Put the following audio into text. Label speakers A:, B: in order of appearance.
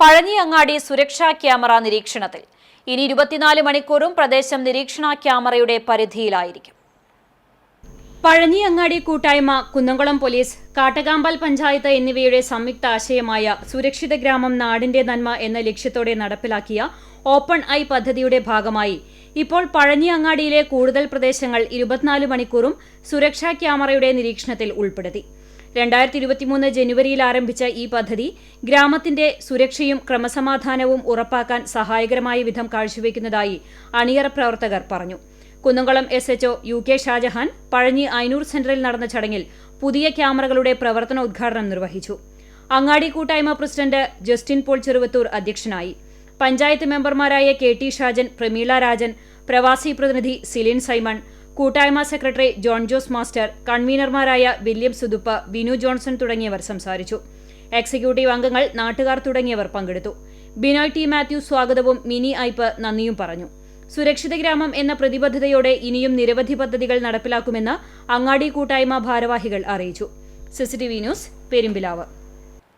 A: പഴഞ്ഞി അങ്ങാടി സുരക്ഷാ ക്യാമറ നിരീക്ഷണത്തിൽ. ഇനി ഇരുപത്തിനാല് മണിക്കൂറും പ്രദേശം നിരീക്ഷണ ക്യാമറയുടെ പരിധിയിലായിരിക്കും. പഴഞ്ഞി അങ്ങാടി കൂട്ടായ്മ കുന്നംകുളം പോലീസ് കാട്ടകാമ്പാൽ പഞ്ചായത്ത് എന്നിവയുടെ സംയുക്ത ആശയമായ സുരക്ഷിത ഗ്രാമം നാടിന്റെ നന്മ എന്ന ലക്ഷ്യത്തോടെ നടപ്പിലാക്കിയ ഓപ്പൺ ഐ പദ്ധതിയുടെ ഭാഗമായി. ഇപ്പോൾ പഴഞ്ഞി അങ്ങാടിയിലെ കൂടുതൽ പ്രദേശങ്ങൾ ഇരുപത്തിനാല് മണിക്കൂറും സുരക്ഷാ ക്യാമറയുടെ നിരീക്ഷണത്തിൽ ഉൾപ്പെടുത്തി. രണ്ടായിരത്തി ഇരുപത്തിമൂന്ന് ജനുവരിയിൽ ആരംഭിച്ച ഈ പദ്ധതി ഗ്രാമത്തിന്റെ സുരക്ഷയും ക്രമസമാധാനവും ഉറപ്പാക്കാൻ സഹായകരമായ വിധം കാഴ്ചവെക്കുന്നതായി അണിയറ പ്രവർത്തകർ പറഞ്ഞു. Kunnamkulam S H O U K Shajahan Pazhanji Ainoor സെന്ററിൽ നടന്ന ചടങ്ങിൽ പുതിയ ക്യാമറകളുടെ പ്രവർത്തന ഉദ്ഘാടനം നിർവഹിച്ചു. അങ്ങാടി കൂട്ടായ്മ പ്രസിഡന്റ് ജസ്റ്റിൻ പോൾ ചെറുവത്തൂർ അധ്യക്ഷനായി. പഞ്ചായത്ത് മെമ്പർമാരായ കെ ടി ഷാജൻ പ്രമീള രാജൻ പ്രവാസി പ്രതിനിധി സിലിൻ സൈമൺ കൂട്ടായ്മ സെക്രട്ടറി ജോൺ ജോസ് മാസ്റ്റർ കൺവീനർമാരായ വില്യം സുതുപ്പ് വിനു ജോൺസൺ തുടങ്ങിയവർ സംസാരിച്ചു. എക്സിക്യൂട്ടീവ് അംഗങ്ങൾ നാട്ടുകാർ തുടങ്ങിയവർ പങ്കെടുത്തു. ബിനോയ് ടി മാത്യു സ്വാഗതവും മിനി ഐപ്പ് നന്ദിയും പറഞ്ഞു. സുരക്ഷിത ഗ്രാമം എന്ന പ്രതിബദ്ധതയോടെ ഇനിയും നിരവധി പദ്ധതികൾ നടപ്പിലാക്കുമെന്ന് അങ്ങാടി കൂട്ടായ്മ ഭാരവാഹികൾ അറിയിച്ചു. CCTV news Perumbilavu.